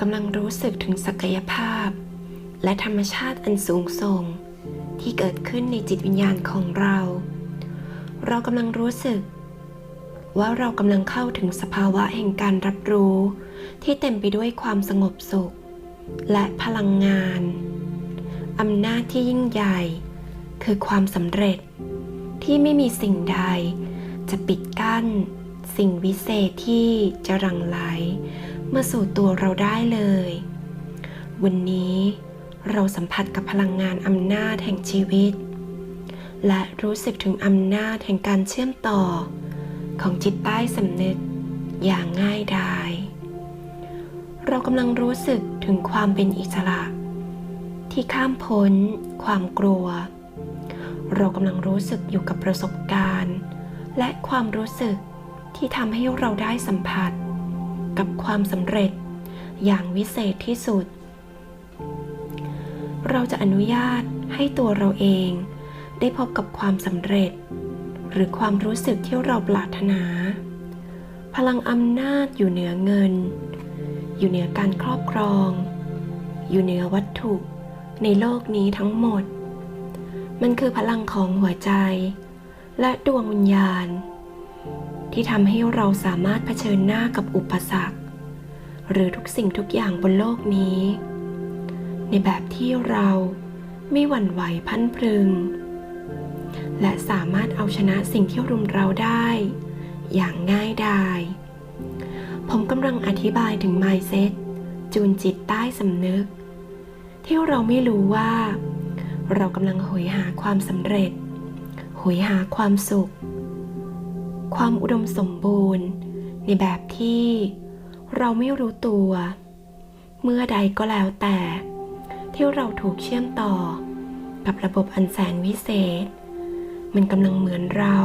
กำลังรู้สึกถึงศักยภาพ และธรรมชาติอันสูงส่ง ที่เกิดขึ้นในจิตวิญญาณของเรา เรากำลังรู้สึก ว่าเรากำลังเข้าถึงสภาวะแห่งการรับรู้ ที่เต็มไปด้วยความสงบสุข และพลังงานอำนาจที่ยิ่งใหญ่ คือความสำเร็จ ที่ไม่มีสิ่งใด จะปิดกั้น สิ่งวิเศษที่จะรังไหล มาสู่ตัวเราได้เลย วันนี้เราสัมผัสกับพลังงานอำนาจแห่งชีวิต และรู้สึกถึงอำนาจแห่งการเชื่อมต่อ ของจิตใต้สำนึกอย่างง่ายดาย เรากำลังรู้สึกถึงความเป็นอิสระ ที่ข้ามพ้น ความกลัว เรากำลังรู้สึกอยู่กับประสบการณ์ และความรู้สึกที่ทำให้เราได้สัมผัส กับความสำเร็จ อย่างวิเศษที่สุด เราจะอนุญาตให้ตัวเราเอง ได้พบกับความสำเร็จ หรือความรู้สึกที่เราปรารถนา พลังอำนาจอยู่เหนือเงิน อยู่เหนือการครอบครอง อยู่เหนือวัตถุในโลกนี้ทั้งหมด มันคือพลังของหัวใจ และดวงวิญญาณ ที่ทำให้เราสามารถเผชิญหน้ากับอุปสรรค หรือทุกสิ่งทุกอย่างบนโลกนี้ ในแบบที่เราไม่หวั่นไหวพันพรึง และสามารถเอาชนะสิ่งที่รุมเราได้ อย่างง่ายดาย ผมกำลังอธิบายถึง mindset จูนจิตใต้สำนึก ที่เราไม่รู้ว่า เรากำลังหอยหาความสำเร็จหอยหาความสุข ความอุดมสมบูรณ์ ในแบบที่เราไม่รู้ตัว เมื่อใดก็แล้วแต่ ที่เราถูกเชื่อมต่อ กับระบบอันแสนวิเศษ มันกำลังเหมือนเรา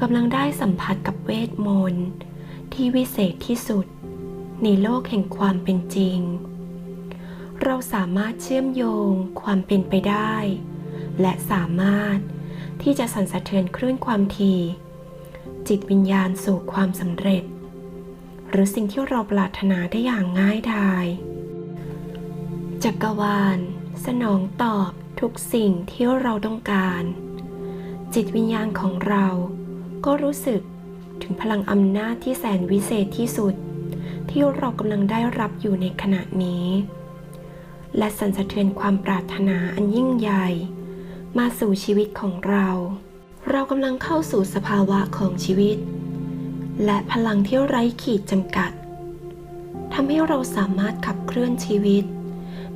กำลังได้สัมผัสกับเวทมนต์ที่วิเศษที่สุด ในโลกแห่งความเป็นจริง เราสามารถเชื่อมโยงความเป็นไปได้ และสามารถที่จะสั่นสะเทือนคลื่นความถี่ จิตวิญญาณสู่ความสำเร็จ หรือสิ่งที่เราปรารถนาได้อย่างง่ายดาย จักรวาล สนองตอบทุกสิ่งที่เราต้องการ จิตวิญญาณของเราก็รู้สึกถึงพลังอำนาจที่แสนวิเศษที่สุด ที่เรากำลังได้รับอยู่ในขณะนี้ และสั่นสะเทือนความปรารถนาอันยิ่งใหญ่ มาสู่ชีวิตของเรา เรากำลังเข้าสู่สภาวะของชีวิต และพลังที่ไร้ขีดจำกัดทำให้เราสามารถขับเคลื่อนชีวิต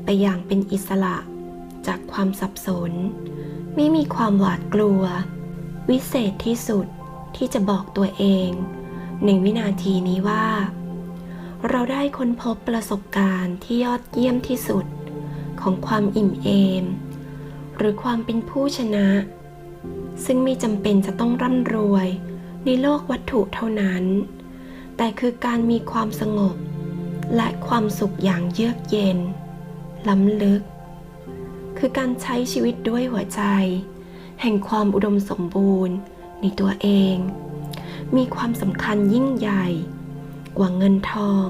ไปอย่างเป็นอิสระ จากความสับสน ไม่มีความหวาดกลัว วิเศษที่สุดที่จะบอกตัวเอง ในวินาทีนี้ว่า เราได้ค้นพบประสบการณ์ที่ยอดเยี่ยมที่สุด ของความอิ่มเอม หรือความเป็นผู้ชนะ ซึ่งไม่จำเป็นจะต้องร่ำรวย ในโลกวัตถุเท่านั้น แต่คือการมีความสงบ และความสุขอย่างเยือกเย็น ล้ำลึก คือการใช้ชีวิตด้วยหัวใจ แห่งความอุดมสมบูรณ์ในตัวเอง มีความสำคัญยิ่งใหญ่ กว่าเงินทอง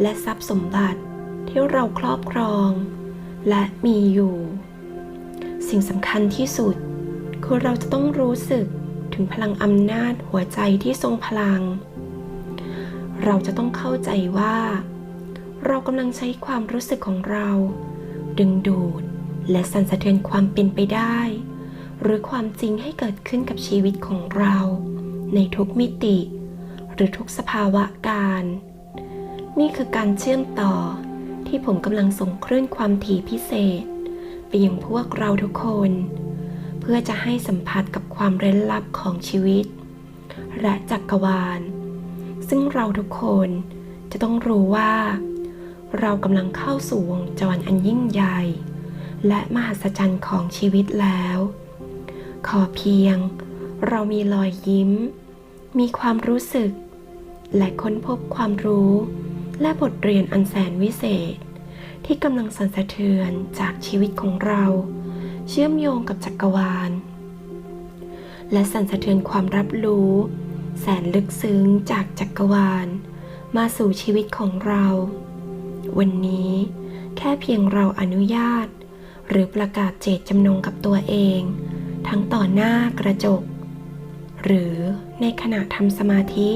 และทรัพย์สมบัติที่เราครอบครอง และมีอยู่ สิ่งสำคัญที่สุด คือเราจะต้องรู้สึกถึงพลังอำนาจหัวใจที่ทรงพลัง เราจะต้องเข้าใจว่า เรากำลังใช้ความรู้สึกของเรา ดึงดูดและสั่นสะเทือนความเป็นไปได้ หรือความจริงให้เกิดขึ้นกับชีวิตของเรา ในทุกมิติ หรือทุกสภาวะการ นี่คือการเชื่อมต่อที่ผมกำลังส่งคลื่นความถี่พิเศษ ไปยังพวกเราทุกคน พื่อจะให้สัมผัสกับความเร้นลับของชีวิต และจักรวาล ซึ่งเราทุกคนจะต้องรู้ว่า เรากำลังเข้าสู่วงจรอันยิ่งใหญ่ และมหัศจรรย์ของชีวิตแล้ว ขอเพียง เรามีรอยยิ้ม มีความรู้สึก และค้นพบความรู้และบทเรียนอันแสนวิเศษ ที่กำลังสั่นสะเทือนจากชีวิตของเรา เชื่อมโยงกับจักรวาล และสั่นสะเทือนความรับรู้ แสนลึกซึ้งจากจักรวาล มาสู่ชีวิตของเรา วันนี้แค่เพียงเราอนุญาต หรือประกาศเจตจำนงกับตัวเอง ทั้งต่อหน้ากระจก หรือในขณะทำสมาธิ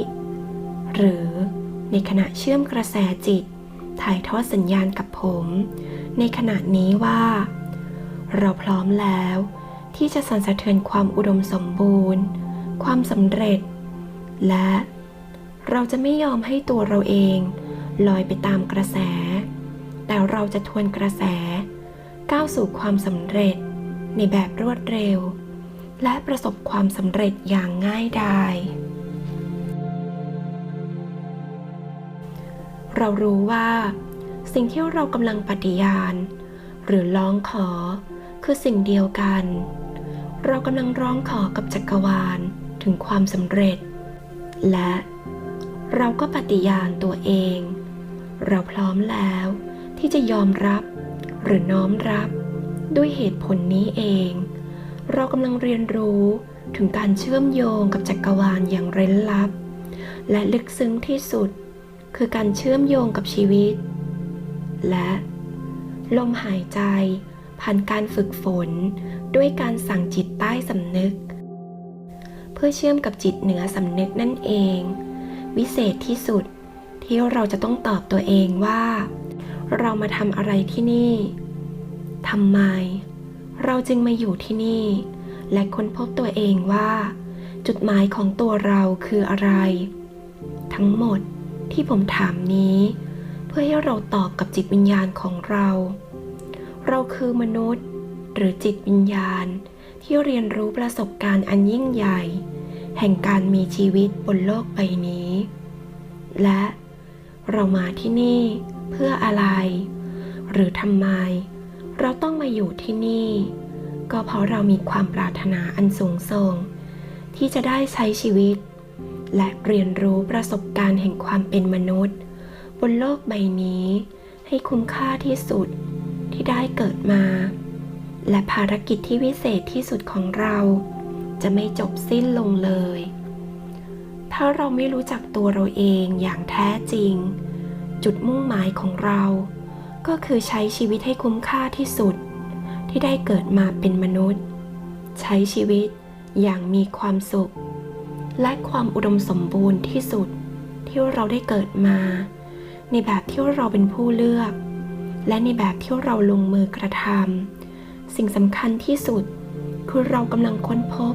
หรือในขณะเชื่อมกระแสจิต ถ่ายทอดสัญญาณกับผม ในขณะนี้ว่า เราพร้อมแล้ว ที่จะสั่นสะเทือนความอุดมสมบูรณ์ ความสำเร็จ และเราจะไม่ยอมให้ตัวเราเองลอยไปตามกระแส แต่เราจะทวนกระแส ก้าวสู่ความสำเร็จ ในแบบรวดเร็ว และประสบความสำเร็จอย่างง่ายดายเรารู้ว่า สิ่งที่เรากำลังปฏิญาณ หรือร้องขอ คือสิ่งเดียวกัน เรากำลังร้องขอกับจักรวาลถึงความสำเร็จ และเราก็ปฏิญาณตัวเอง เราพร้อมแล้วที่จะยอมรับหรือน้อมรับด้วยเหตุผลนี้เอง เรากำลังเรียนรู้ถึงการเชื่อมโยงกับจักรวาลอย่างเร้นลับ และลึกซึ้งที่สุดคือการเชื่อมโยงกับชีวิต และ ลมหายใจ ผ่านการฝึกฝน ด้วยการสั่งจิตใต้สำนึก เพื่อเชื่อมกับจิตเหนือสำนึกนั่นเอง วิเศษที่สุดที่เราจะต้องตอบตัวเองว่า เรามาทำอะไรที่นี่ทำไม เราจึงมาอยู่ที่นี่ และค้นพบตัวเองว่า จุดหมายของตัวเราคืออะไร ทั้งหมดที่ผมถามนี้ เพื่อให้เราตอบกับจิตวิญญาณของเรา เราคือมนุษย์ หรือจิตวิญญาณ ที่เรียนรู้ประสบการณ์อันยิ่งใหญ่ แห่งการมีชีวิตบนโลกใบนี้ และเรามาที่นี่เพื่ออะไร หรือทำไม เราต้องมาอยู่ที่นี่ ก็เพราะเรามีความปรารถนาอันสูงส่ง ที่จะได้ใช้ชีวิต และเรียนรู้ประสบการณ์แห่งความเป็นมนุษย์ บนโลกใบนี้ ให้คุ้มค่าที่สุด ที่ได้เกิดมา และภารกิจที่วิเศษที่สุดของเรา จะไม่จบสิ้นลงเลย ถ้าเราไม่รู้จักตัวเราเองอย่างแท้จริง จุดมุ่งหมายของเรา ก็คือใช้ชีวิตให้คุ้มค่าที่สุด ที่ได้เกิดมาเป็นมนุษย์ ใช้ชีวิตอย่างมีความสุข และความอุดมสมบูรณ์ที่สุดที่เราได้เกิดมา ในแบบที่เราเป็นผู้เลือก และในแบบที่เราลงมือกระทำสิ่งสำคัญที่สุด คือเรากำลังค้นพบ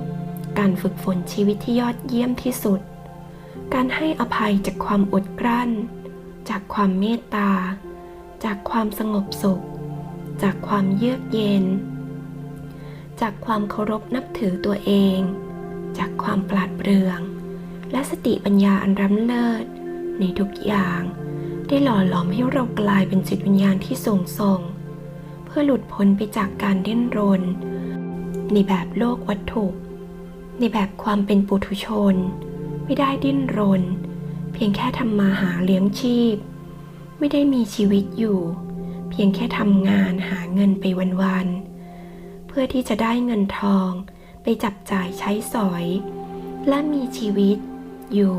การฝึกฝนชีวิตที่ยอดเยี่ยมที่สุด การให้อภัยจากความอดกลั้น จากความเมตตา จากความสงบสุข จากความเยือกเย็น จากความเคารพนับถือตัวเอง จากความปราดเปรื่อง และสติปัญญาอันร้ำเลิศในทุกอย่าง ได้หล่อหลอมให้เรากลายเป็นจิตวิญญาณที่สูงส่ง เพื่อหลุดพ้นไปจากการดิ้นรน ในแบบโลกวัตถุ ในแบบความเป็นปุถุชน ไม่ได้ดิ้นรน เพียงแค่ทำมาหาเลี้ยงชีพ ไม่ได้มีชีวิตอยู่ เพียงแค่ทำงานหาเงินไปวันๆเพื่อที่จะได้เงินทอง ไปจับจ่ายใช้สอย และมีชีวิตอยู่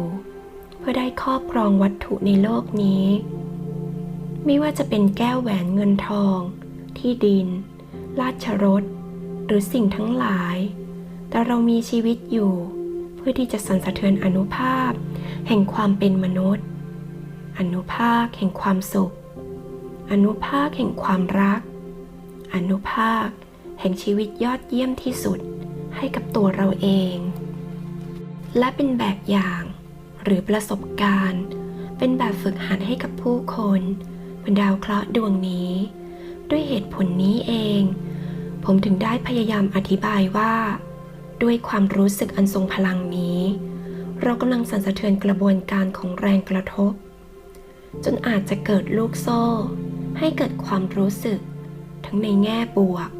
พื่อได้ครอบครองวัตถุในโลกนี้ ไม่ว่าจะเป็นแก้วแหวนเงินทอง ที่ดิน ราชรถหรือสิ่งทั้งหลาย แต่เรามีชีวิตอยู่ เพื่อที่จะสั่นสะเทือนอนุภาพ แห่งความเป็นมนุษย์ อนุภาคแห่งความสุข อนุภาคแห่งความรัก อนุภาค แห่งชีวิตยอดเยี่ยมที่สุดให้กับตัวเราเอง และเป็นแบบอย่าง หรือประสบการณ์ เป็นแบบฝึกหัดให้กับผู้คนบนดาวเคราะห์ดวงนี้ ด้วยเหตุผลนี้เอง ผมถึงได้พยายามอธิบายว่า ด้วยความรู้สึกอันทรงพลังนี้ เรากำลังสั่นสะเทือนกระบวนการของแรงกระทบ จนอาจจะเกิดลูกโซ่ ให้เกิดความรู้สึก ทั้งในแง่บวก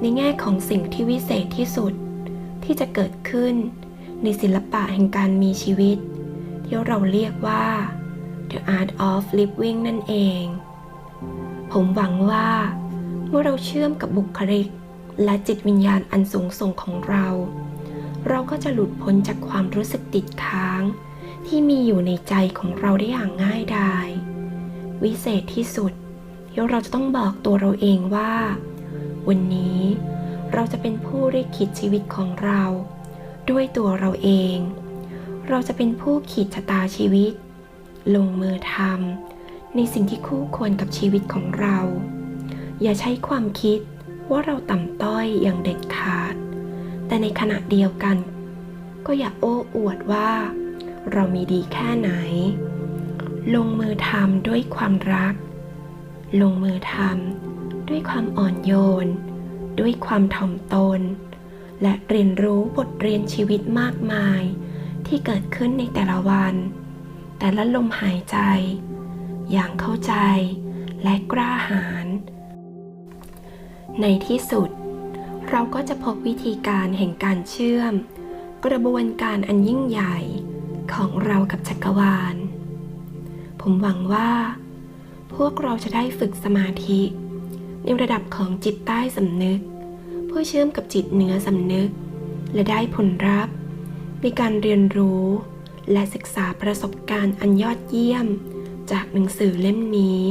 ในแง่ของสิ่งที่วิเศษที่สุดที่จะเกิดขึ้นในศิลปะแห่งการมีชีวิต ที่เราเรียกว่า The Art of Living นั่นเอง ผมหวังว่า เมื่อเราเชื่อมกับบุคลิก และจิตวิญญาณอันสูงส่งของเรา เราก็จะหลุดพ้นจากความรู้สึกติดค้าง ที่มีอยู่ในใจของเราได้อย่างง่ายดายวิเศษที่สุดที่เราจะต้องบอกตัวเราเองว่า วันนี้เราจะเป็นผู้ริขิตชีวิตของเรา ด้วยตัวเราเอง เราจะเป็นผู้ขีดชะตาชีวิต ลงมือทำในสิ่งที่คู่ควรกับชีวิตของเรา อย่าใช้ความคิดว่าเราต่ำต้อยอย่างเด็ดขาด แต่ในขณะเดียวกัน ก็อย่าโอ้อวดว่า เรามีดีแค่ไหน ลงมือทำด้วยความรัก ลงมือทำด้วยความอ่อนโยน ด้วยความถ่อมตน และเรียนรู้บทเรียนชีวิตมากมาย ที่เกิดขึ้นในแต่ละวัน แต่ละลมหายใจ อย่างเข้าใจและกล้าหาญ ในที่สุด เราก็จะพบวิธีการแห่งการเชื่อม กระบวนการอันยิ่งใหญ่ของเรากับจักรวาล ผมหวังว่า พวกเราจะได้ฝึกสมาธิ ในระดับของจิตใต้สำนึก เพื่อเชื่อมกับจิตเหนือสำนึก และได้ผลลัพธ์ ในการเรียนรู้ และศึกษาประสบการณ์อันยอดเยี่ยม จากหนังสือเล่มนี้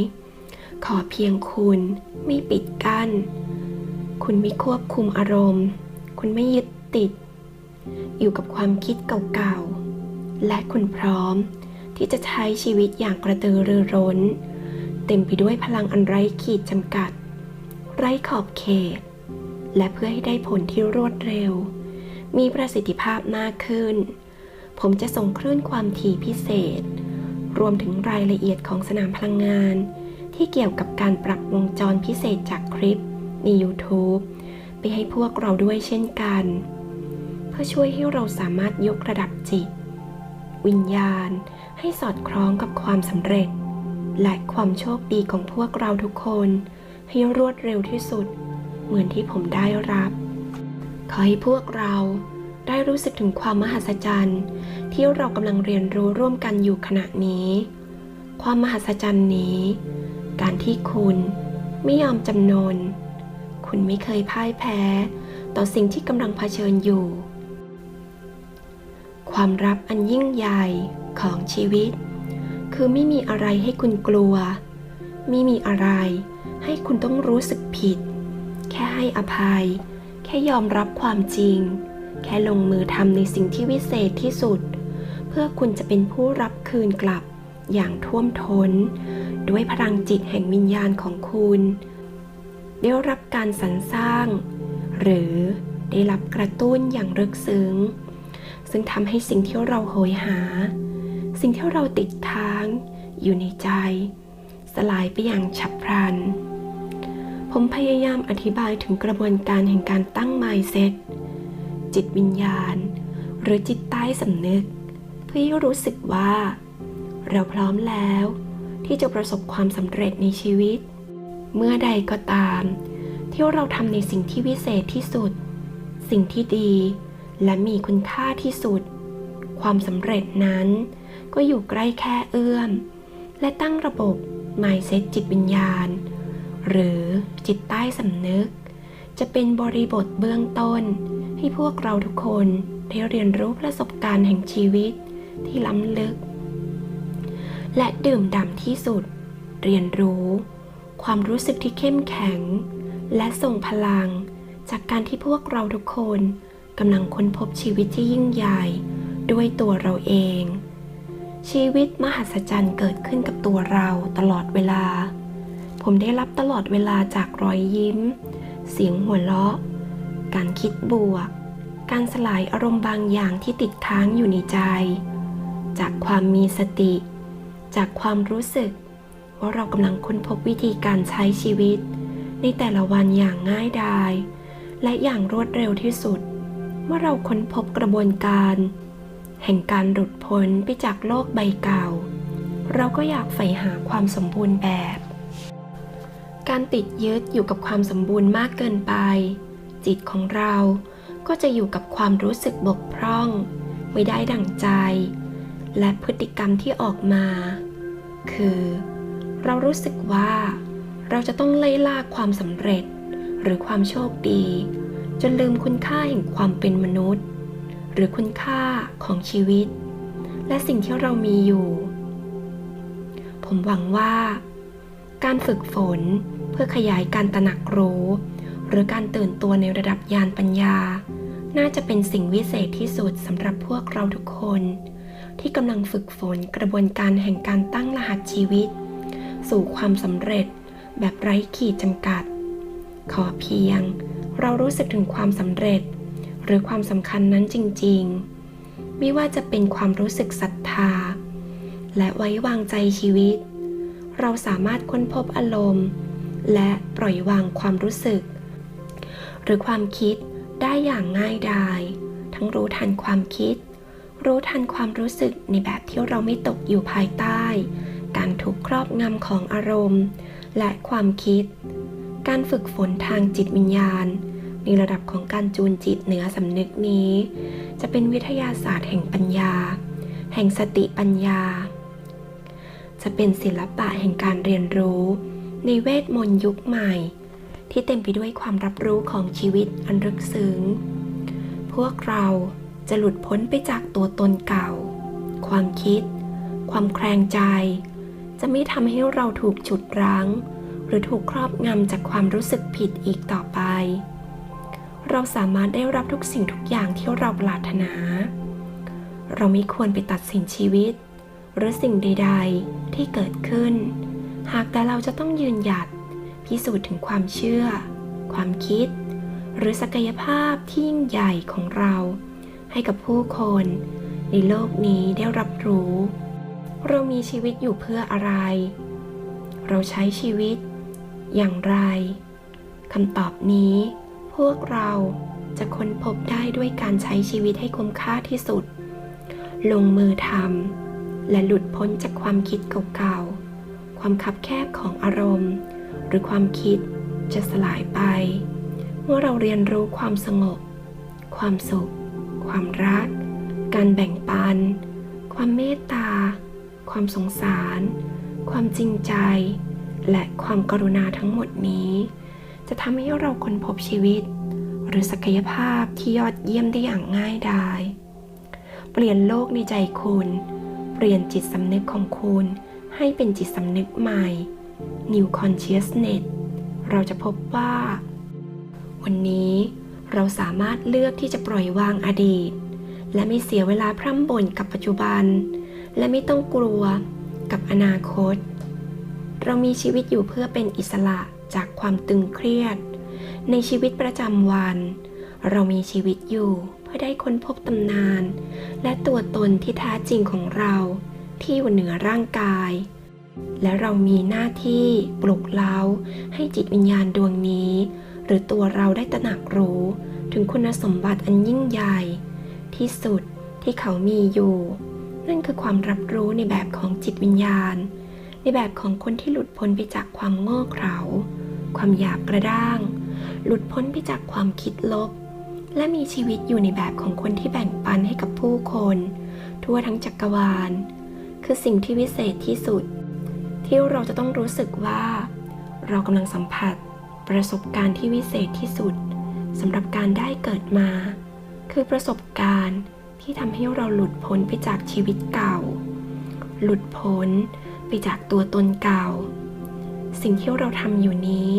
ขอเพียงคุณไม่ปิดกั้น คุณไม่ควบคุมอารมณ์ คุณไม่ยึดติด อยู่กับความคิดเก่าๆ และคุณพร้อมที่จะใช้ชีวิตอย่างกระตือรือร้น เต็มไปด้วยพลังอันไร้ขีดจำกัด ไร้ขอบเขต และเพื่อให้ได้ผลที่รวดเร็ว มีประสิทธิภาพมากขึ้น ผมจะส่งคลื่นความถี่พิเศษ รวมถึงรายละเอียดของสนามพลังงาน ที่เกี่ยวกับการปรับวงจรพิเศษจากคลิปใน YouTube ไปให้พวกเราด้วยเช่นกัน เพื่อช่วยให้เราสามารถยกระดับจิต วิญญาณให้สอดคล้องกับความสำเร็จ และความโชคดีของพวกเราทุกคน ให้รวดเร็วที่สุด เหมือนที่ผมได้รับ ขอให้พวกเราได้รู้สึกถึงความมหัศจรรย์ ที่เรากำลังเรียนรู้ร่วมกันอยู่ขณะนี้ ความมหัศจรรย์นี้ การที่คุณไม่ยอมจำนน คุณไม่เคยพ่ายแพ้ ต่อสิ่งที่กำลังเผชิญอยู่ ความรับอันยิ่งใหญ่ของชีวิต คือไม่มีอะไรให้คุณกลัว ไม่มีอะไรให้คุณต้องรู้สึกผิด แค่ให้อภัย ค่ยอมรับความจริง แค่ลงมือทำในสิ่งที่วิเศษที่สุด เพื่อคุณจะเป็นผู้รับคืนกลับอย่างท่วมทน้น ด้วยพลังจิตแห่งวิญญาณของคุณได้รับการสรรสร้าง หรือได้รับกระตุ้นอย่างลึกซึ้ง ซึ่งทำให้สิ่งที่เราโหยหา สิ่งที่เราติดค้าง อยู่ในใจ สลายไปอย่างฉับพลัน ผมพยายามอธิบายถึงกระบวนการแห่งการตั้ง mindset จิตวิญญาณ หรือจิตใต้สำนึก เพื่อให้รู้สึกว่า เราพร้อมแล้ว ที่จะประสบความสำเร็จในชีวิต เมื่อใดก็ตาม ที่เราทำในสิ่งที่วิเศษที่สุด สิ่งที่ดี และมีคุณค่าที่สุด ความสำเร็จนั้น ก็อยู่ใกล้แค่เอื้อม และตั้งระบบ mindset จิตวิญญาณ หรือจิตใต้สำนึก จะเป็นบริบทเบื้องต้น ให้พวกเราทุกคนได้เรียนรู้ประสบการณ์แห่งชีวิตที่ล้ำลึก และดื่มด่ำที่สุด เรียนรู้ ความรู้สึกที่เข้มแข็ง และส่งพลัง จากการที่พวกเราทุกคนกำลังค้นพบชีวิตที่ยิ่งใหญ่ด้วยตัวเราเอง ชีวิตมหัศจรรย์เกิดขึ้นกับตัวเราตลอดเวลา ผมได้รับตลอดเวลาจากรอยยิ้ม เสียงหัวเราะ การคิดบวก การสลายอารมณ์บางอย่างที่ติดค้างอยู่ในใจ จากความมีสติ จากความรู้สึก ว่าเรากำลังค้นพบวิธีการใช้ชีวิต ในแต่ละวันอย่างง่ายดาย และอย่างรวดเร็วที่สุด เมื่อเราค้นพบกระบวนการ แห่งการหลุดพ้นไปจากโลกใบเก่า เราก็อยากใฝ่หาความสมบูรณ์แบบ การติดยึดอยู่กับความสมบูรณ์มากเกินไป จิตของเราก็จะอยู่กับความรู้สึกบกพร่อง ไม่ได้ดั่งใจ และพฤติกรรมที่ออกมา คือ เรารู้สึกว่า เราจะต้องไล่ล่าความสำเร็จ หรือความโชคดี จนลืมคุณค่าแห่งความเป็นมนุษย์ หรือคุณค่าของชีวิต และสิ่งที่เรามีอยู่ ผมหวังว่า การฝึกฝน เพื่อขยายการตระหนักรู้ หรือการตื่นตัวในระดับญาณปัญญา น่าจะเป็นสิ่งวิเศษที่สุดสำหรับพวกเราทุกคน ที่กำลังฝึกฝนกระบวนการแห่งการตั้งรหัสชีวิต สู่ความสำเร็จแบบไร้ขีดจำกัด ขอเพียง เรารู้สึกถึงความสำเร็จ หรือความสำคัญนั้นจริง ๆ ไม่ว่าจะเป็นความรู้สึกศรัทธา และไว้วางใจชีวิต เราสามารถค้นพบอารมณ์ และปล่อยวางความรู้สึก หรือความคิดได้อย่างง่ายดาย ทั้งรู้ทันความคิด รู้ทันความรู้สึกในแบบที่เราไม่ตกอยู่ภายใต้ การถูกครอบงำของอารมณ์ และความคิด การฝึกฝนทางจิตวิญญาณ ในระดับของการจูนจิตเหนือสำนึกนี้ จะเป็นวิทยาศาสตร์แห่งปัญญา แห่งสติปัญญา จะเป็นศิลปะแห่งการเรียนรู้ ในเวทมนต์ยุคใหม่ ที่เต็มไปด้วยความรับรู้ของชีวิตอันลึกซึ้ง พวกเราจะหลุดพ้นไปจากตัวตนเก่า ความคิด ความแคลงใจ จะไม่ทำให้เราถูกฉุดรั้ง หรือถูกครอบงำจากความรู้สึกผิดอีกต่อไป เราสามารถได้รับทุกสิ่งทุกอย่างที่เราปรารถนา เราไม่ควรไปตัดสินชีวิต หรือสิ่งใดๆที่เกิดขึ้น หากแต่เราจะต้องยืนหยัด พิสูจน์ถึงความเชื่อ ความคิด หรือศักยภาพที่ยิ่งใหญ่ของเรา ให้กับผู้คน ในโลกนี้ได้รับรู้ เรามีชีวิตอยู่เพื่ออะไร เราใช้ชีวิต อย่างไรคำตอบนี้ พวกเราจะค้นพบได้ด้วยการใช้ชีวิตให้คุ้มค่าที่สุด ลงมือทำ และหลุดพ้นจากความคิดเก่าๆ ความคับแคบของอารมณ์ หรือความคิดจะสลายไป เมื่อเราเรียนรู้ความสงบ ความสุข ความรัก การแบ่งปัน ความเมตตา ความสงสาร ความจริงใจ และความกรุณาทั้งหมดนี้ จะทำให้เราค้นพบชีวิต หรือศักยภาพที่ยอดเยี่ยมได้อย่างง่ายดาย เปลี่ยนโลกในใจคุณ เปลี่ยนจิตสำนึกของคุณให้เป็นจิตสำนึกใหม่ New Consciousness เราจะพบว่า วันนี้เราสามารถเลือกที่จะปล่อยวางอดีต และไม่เสียเวลาพร่ำบ่นกับปัจจุบัน และไม่ต้องกลัวกับอนาคต เรามีชีวิตอยู่เพื่อเป็นอิสระจากความตึงเครียด ในชีวิตประจำวัน เรามีชีวิตอยู่เพื่อได้ค้นพบตำนาน และตัวตนที่แท้จริงของเราที่อยู่เหนือร่างกาย และเรามีหน้าที่ปลุกเร้าให้จิตวิญญาณดวงนี้ หรือตัวเราได้ตระหนักรู้ถึงคุณสมบัติอันยิ่งใหญ่ ที่สุดที่เขามีอยู่ นั่นคือความรับรู้ในแบบของจิตวิญญาณ ในแบบของคนที่หลุดพ้นไปจากความโง่เขลาความหยาบกระด้าง หลุดพ้นไปจากความคิดลบ และมีชีวิตอยู่ในแบบของคนที่แบ่งปันให้กับผู้คน ทั่วทั้งจักรวาล คือสิ่งที่วิเศษที่สุด ที่เราจะต้องรู้สึกว่า เรากำลังสัมผัส ประสบการณ์ที่วิเศษที่สุดสำหรับการได้เกิดมา คือประสบการณ์ที่ทำให้เราหลุดพ้นไปจากชีวิตเก่า หลุดพ้นไปจากตัวตนเก่า สิ่งที่เราทำอยู่นี้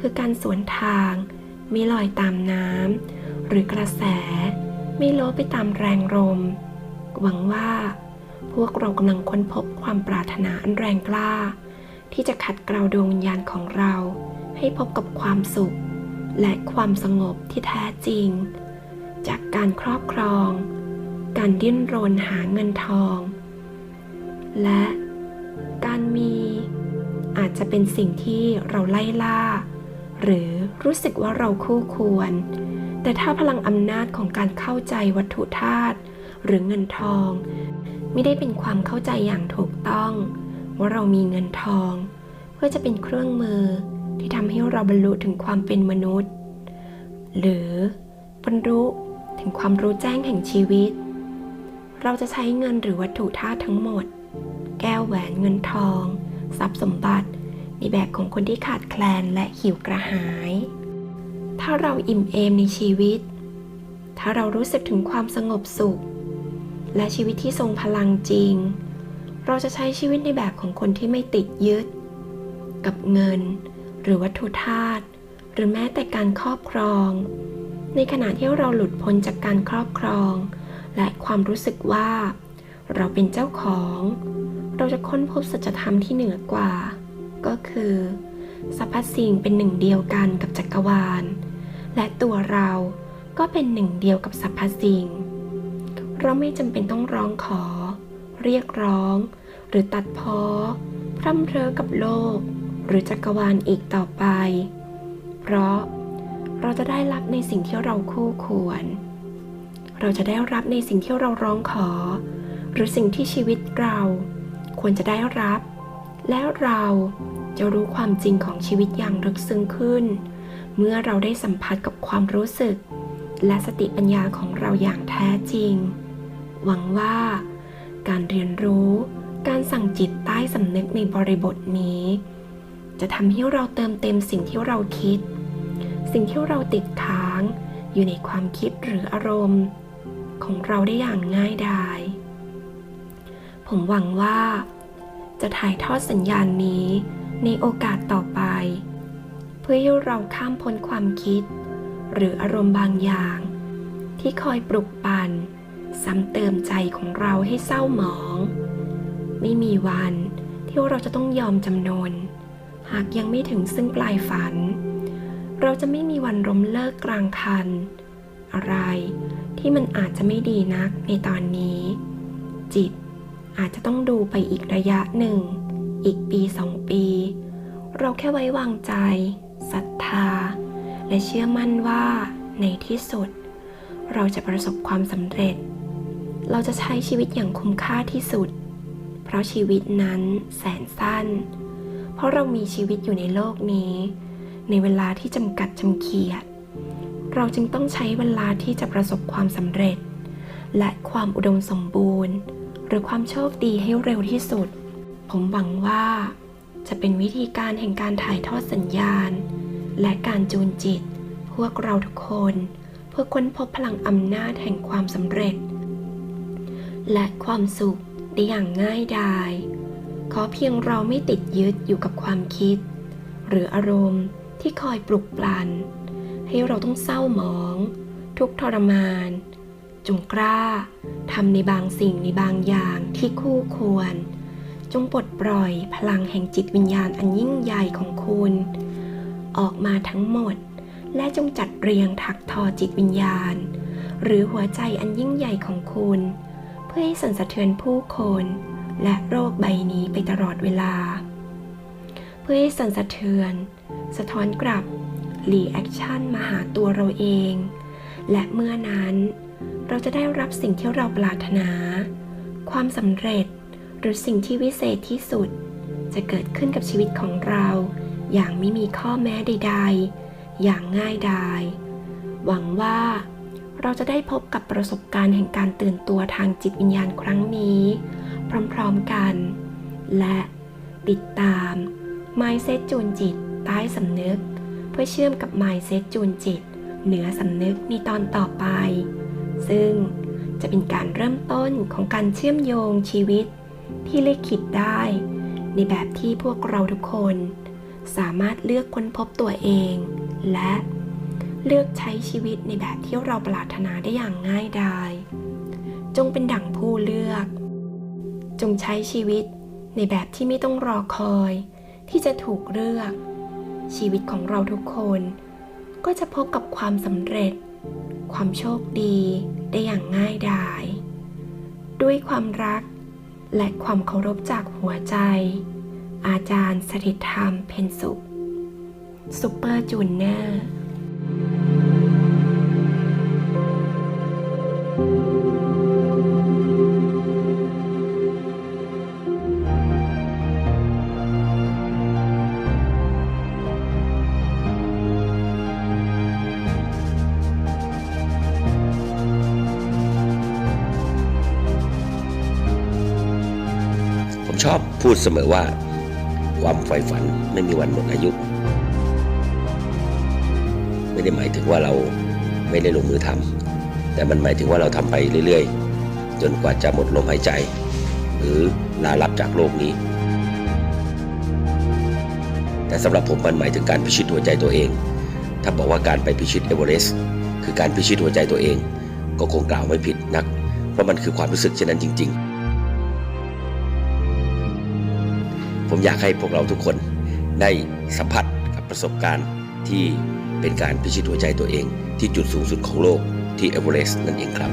คือการสวนทาง ไม่ลอยตามน้ำ หรือกระแสไม่โลไปตามแรงลม หวังว่าพวกเรากำลังค้นพบความปรารถนาอันแรงกล้า ที่จะขัดเกลาดวงวิญญาณของเรา ให้พบกับความสุข และความสงบที่แท้จริง จากการครอบครอง การดิ้นรนหาเงินทอง และการมีอาจจะเป็นสิ่งที่เราไล่ล่า หรือรู้สึกว่าเราคู่ควร แต่ถ้าพลังอำนาจของการเข้าใจวัตถุธาตุหรือเงินทอง ไม่ได้เป็นความเข้าใจอย่างถูกต้อง ว่าเรามีเงินทอง เพื่อจะเป็นเครื่องมือที่ทำให้เราบรรลุถึงความเป็นมนุษย์ หรือบรรลุถึงความรู้แจ้งแห่งชีวิต เราจะใช้เงินหรือวัตถุธาตุทั้งหมด แก้วแหวนเงินทอง ทรัพย์สมบัติ ในแบบของคนที่ขาดแคลนและหิวกระหาย ถ้าเราอิ่มเอมในชีวิต ถ้าเรารู้สึกถึงความสงบสุข และชีวิตที่ทรงพลังจริง เราจะใช้ชีวิตในแบบของคนที่ไม่ติดยึด กับเงิน หรือวัตถุธาตุหรือแม้แต่การครอบครอง ในขณะที่เราหลุดพ้นจากการครอบครอง และความรู้สึกว่า เราเป็นเจ้าของ เราจะค้นพบสัจธรรมที่เหนือกว่า ก็คือสรรพสิ่งเป็นหนึ่งเดียวกันกับจักรวาล และตัวเราก็เป็นหนึ่งเดียวกับสรรพสิ่ง เราไม่จำเป็นต้องร้องขอ เรียกร้อง หรือตัดพ้อ พร่ำเพ้อกับโลก หรือจักรวาลอีกต่อไป เพราะเราจะได้รับในสิ่งที่เราคู่ควร เราจะได้รับในสิ่งที่เราร้องขอ หรือสิ่งที่ชีวิตเราควรจะได้รับ และเราจะรู้ความจริงของชีวิตอย่างลึกซึ้งขึ้น เมื่อเราได้สัมผัสกับความรู้สึก และสติปัญญาของเราอย่างแท้จริง หวังว่าการเรียนรู้การสั่งจิตใต้สำนึกในบริบทนี้ จะทำให้เราเติมเต็มสิ่งที่เราคิด สิ่งที่เราติดค้างอยู่ในความคิดหรืออารมณ์ ของเราได้อย่างง่ายดาย ผมหวังว่า จะถ่ายทอดสัญญาณนี้ในโอกาสต่อไป เพื่อให้เราข้ามพ้นความคิด หรืออารมณ์บางอย่าง ที่คอยปลุกปั่นซ้ำเติมใจของเราให้เศร้าหมอง ไม่มีวันที่เราจะต้องยอมจำนน หากยังไม่ถึงซึ่งปลายฝัน เราจะไม่มีวันล้มเลิกกลางคัน อะไรที่มันอาจจะไม่ดีนักในตอนนี้ จิตอาจจะต้องดูไปอีกระยะหนึ่ง อีกปีสองปี เราแค่ไว้วางใจ ศรัทธา และเชื่อมั่นว่าในที่สุด เราจะประสบความสำเร็จ เราจะใช้ชีวิตอย่างคุ้มค่าที่สุด เพราะชีวิตนั้นแสนสั้น เพราะเรามีชีวิตอยู่ในโลกนี้ ในเวลาที่จำกัดจำเขียด เราจึงต้องใช้เวลาที่จะประสบความสำเร็จ และความอุดมสมบูรณ์ หรือความโชคดีให้เร็วที่สุด ผมหวังว่า จะเป็นวิธีการแห่งการถ่ายทอดสัญญาณ และการจูนจิต พวกเราทุกคน เพื่อค้นพบพลังอำนาจแห่งความสำเร็จ และความสุขได้อย่างง่ายดาย ขอเพียงเราไม่ติดยึดอยู่กับความคิด หรืออารมณ์ที่คอยปลุกปลัน ให้เราต้องเศร้าหมอง ทุกทรมาน จงกล้าทำในบางสิ่งในบางอย่างที่คู่ควร จงปลดปล่อยพลังแห่งจิตวิญญาณอันยิ่งใหญ่ของคุณ ออกมาทั้งหมด และจงจัดเรียงถักทอจิตวิญญาณ หรือหัวใจอันยิ่งใหญ่ของคุณ เพื่อให้สั่นสะเทือนผู้คน และโรคใบนี้ไปตลอดเวลา เพื่อให้สั่นสะเทือน สะท้อนกลับรีแอคชั่นมาหาตัวเราเอง และเมื่อนั้น เราจะได้รับสิ่งที่เราปรารถนา ความสำเร็จ หรือสิ่งที่วิเศษที่สุด จะเกิดขึ้นกับชีวิตของเรา อย่างไม่มีข้อแม้ใด ๆ อย่างง่ายดายหวังว่าเราจะได้พบกับประสบการณ์แห่งการตื่นตัวทางจิตวิญญาณครั้งนี้ พร้อมๆกัน และติดตาม Mindset จูนจิต ใต้สำนึก เพื่อเชื่อมกับ Mindset จูนจิต เหนือสำนึกในตอนต่อไป ซึ่งจะเป็นการเริ่มต้นของการเชื่อมโยงชีวิต ที่เลขคิดได้ ในแบบที่พวกเราทุกคน สามารถเลือกค้นพบตัวเอง และเลือกใช้ชีวิตในแบบที่เราปรารถนาได้อย่างง่ายดายจงเป็นดั่งผู้เลือก จงใช้ชีวิตในแบบที่ไม่ต้องรอคอย ที่จะถูกเลือก ชีวิตของเราทุกคน ก็จะพบกับความสำเร็จ ความโชคดีได้อย่างง่ายดาย ด้วยความรัก และความเคารพจากหัวใจ อาจารย์สถิตธรรมเพนสุขซุปเปอร์จูเนอร์ พูดเสมอว่า ความใฝ่ฝันไม่มีวันหมดอายุ ไม่ได้หมายถึงว่าเราไม่ได้ลงมือทำแต่มันหมายถึงว่าเราทำไปเรื่อยๆ จนกว่าจะหมดลมหายใจ หรือลาลับจากโลกนี้ แต่สำหรับผมมันหมายถึงการพิชิตหัวใจตัวเอง ถ้าบอกว่าการไปพิชิตเอเวอเรสต์คือการพิชิตหัวใจตัวเอง ก็คงกล่าวไม่ผิดนัก เพราะมันคือความรู้สึกเช่นนั้นจริง ๆ ผมอยากให้พวกเราทุกคนได้สัมผัสกับประสบการณ์ที่เป็นการพิชิตหัวใจตัวเอง ที่จุดสูงสุดของโลกที่เอเวอเรสต์นั่นเองครับ